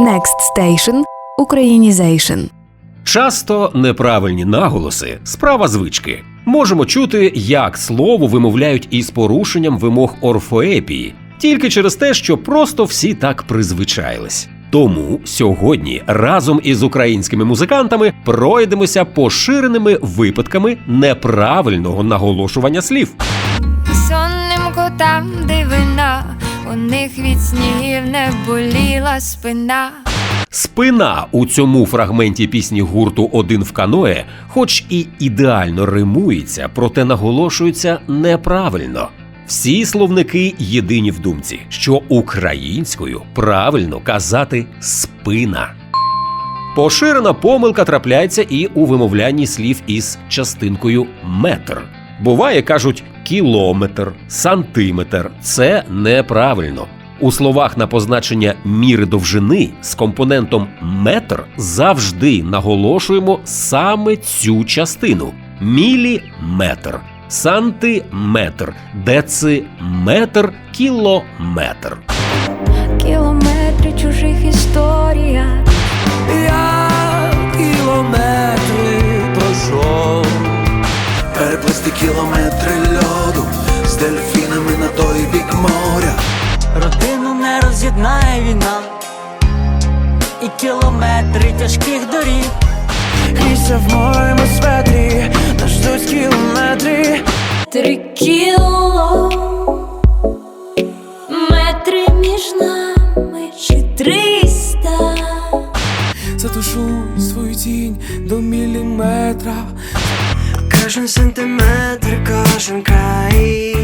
Next Station – Українізейшн. Часто неправильні наголоси справа звички. Можемо чути, як слово вимовляють із порушенням вимог орфоепії, тільки через те, що просто всі так призвичаїлись. Тому сьогодні разом із українськими музикантами пройдемося поширеними випадками неправильного наголошування слів. Сонним котам дивина, у них від снігів не боліла спина. Спина у цьому фрагменті пісні гурту Один в каное, хоч і ідеально римується, проте наголошується неправильно. Всі словники єдині в думці, що українською правильно казати спина. Поширена помилка трапляється і у вимовлянні слів із частинкою метр. Буває, кажуть, кілометр, сантиметр. Це неправильно. У словах на позначення міри довжини з компонентом метр завжди наголошуємо саме цю частину: міліметр, сантиметр, дециметр, кілометр. Кілометри чужих історіях. Родину не роз'єднає війна, і кілометри тяжких доріг. Місця в моєму светрі, нас ждуть кілометри. Три кіло метри між нами чи триста. Затушу свою тінь до міліметра. Кожен сантиметр, кожен край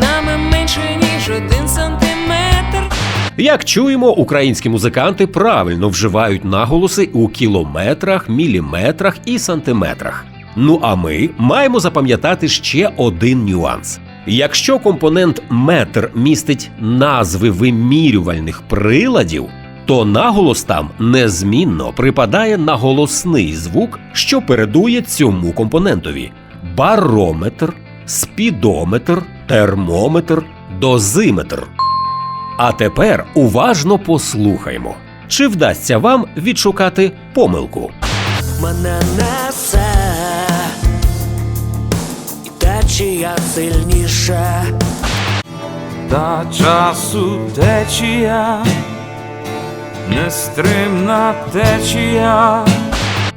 нами менше ніж один сантиметр. Як чуємо, українські музиканти правильно вживають наголоси у кілометрах, міліметрах і сантиметрах. Ну а ми маємо запам'ятати ще один нюанс. Якщо компонент метр містить назви вимірювальних приладів, то наголос там незмінно припадає на голосний звук, що передує цьому компонентові: барометр, спідометр, термометр, дозиметр. А тепер уважно послухаймо, чи вдасться вам відшукати помилку. Мене несе, і течія сильніше. Та часу течія, нестримна течія.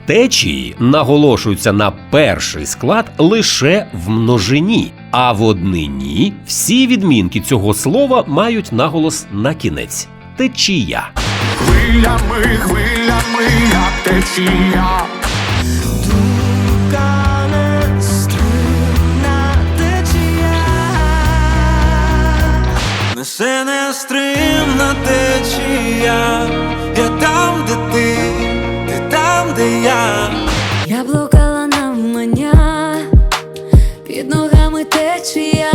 Течії наголошуються на перший склад лише в множині, а в однині всі відмінки цього слова мають наголос на кінець течія. Хвилями, хвилями, як течія. Ногами течія.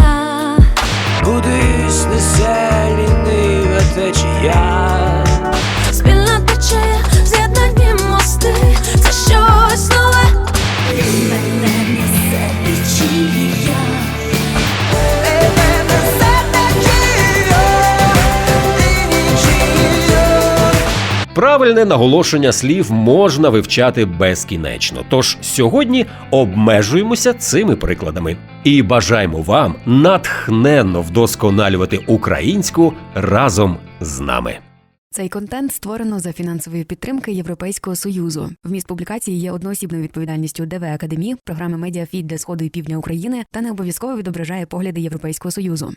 Кудись несе лінива течія. Спільна течія, з'єднані мости, це щось нове. Мене несе течія. Правильне наголошення слів можна вивчати безкінечно. Тож сьогодні обмежуємося цими прикладами і бажаємо вам натхненно вдосконалювати українську разом з нами. Цей контент створено за фінансової підтримки Європейського союзу. Вміст публікації є одноосібною відповідальністю ДВ Академії, програми Медіафід для сходу і півдня України та не обов'язково відображає погляди Європейського союзу.